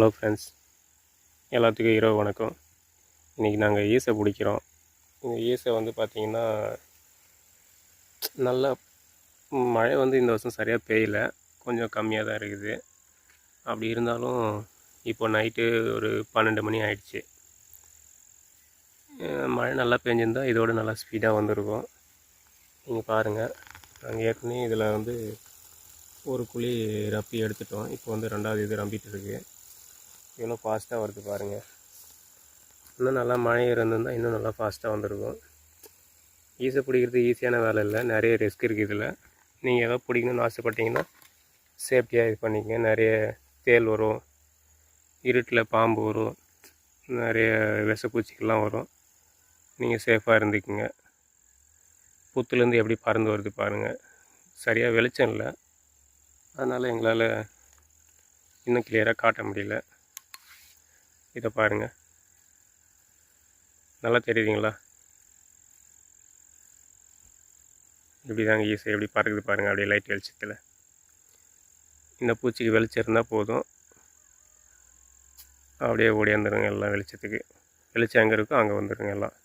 Hello friends எல்லாத்துக்கும் இரவு வணக்கம். இன்றைக்கி நாங்கள் ஈசை பிடிக்கிறோம். இந்த ஈசை வந்து பார்த்திங்கன்னா நல்லா மழை வந்து இந்த வருஷம் சரியாக பெய்யல. கொஞ்சம் கம்மியாக தான் இருக்குது. அப்படி இருந்தாலும் இப்போ நைட்டு ஒரு பன்னெண்டு மணி ஆயிடுச்சு. மழை நல்லா பெஞ்சிருந்தால் இதோட நல்லா ஸ்பீடாக வந்திருக்கும். நீங்கள் பாருங்கள் நாங்கள் ஏற்கனவே இதில் வந்து ஒரு குழி ரப்பி எடுத்துட்டோம். இப்போ வந்து ரெண்டாவது இது ரம்பிட்டு இருக்குது எவ்வளோ ஃபாஸ்ட்டாக வருது பாருங்கள் இன்னும் நல்லா மழை இருந்திருந்தால் இன்னும் நல்லா ஃபாஸ்ட்டாக வந்திருக்கும். ஈஸியாக பிடிக்கிறது ஈஸியான வேலை இல்லை. நிறைய ரிஸ்க் இருக்குது இதில். நீங்கள் ஏதோ பிடிக்கணும்னு ஆசைப்பட்டீங்கன்னா சேஃப்டியாக இது பண்ணிக்கங்க. நிறைய தேல் வரும். இருட்டில் பாம்பு வரும். நிறைய விஷப்பூச்சிகள்லாம் வரும். நீங்கள் சேஃபாக இருந்துக்குங்க. புத்துலேருந்து எப்படி பறந்து வருது பாருங்கள் சரியாக வெளிச்சம் இல்லை. அதனால் எங்களால் இன்னும் கிளியராக காட்ட முடியல. இதை பாருங்கள் நல்லா தெரியுதுங்களா? இப்படி தாங்க ஈஸியாக எப்படி பறக்குது பாருங்கள் அப்படியே லைட் வெளிச்சத்தில். இந்த பூச்சிக்கு வெளிச்சம் இருந்தால் போதும். அப்படியே ஓடியாந்துருங்க எல்லாம் வெளிச்சத்துக்கு. வெளிச்சம் எங்கே இருக்கோ அங்கே வந்துடுங்க எல்லாம்.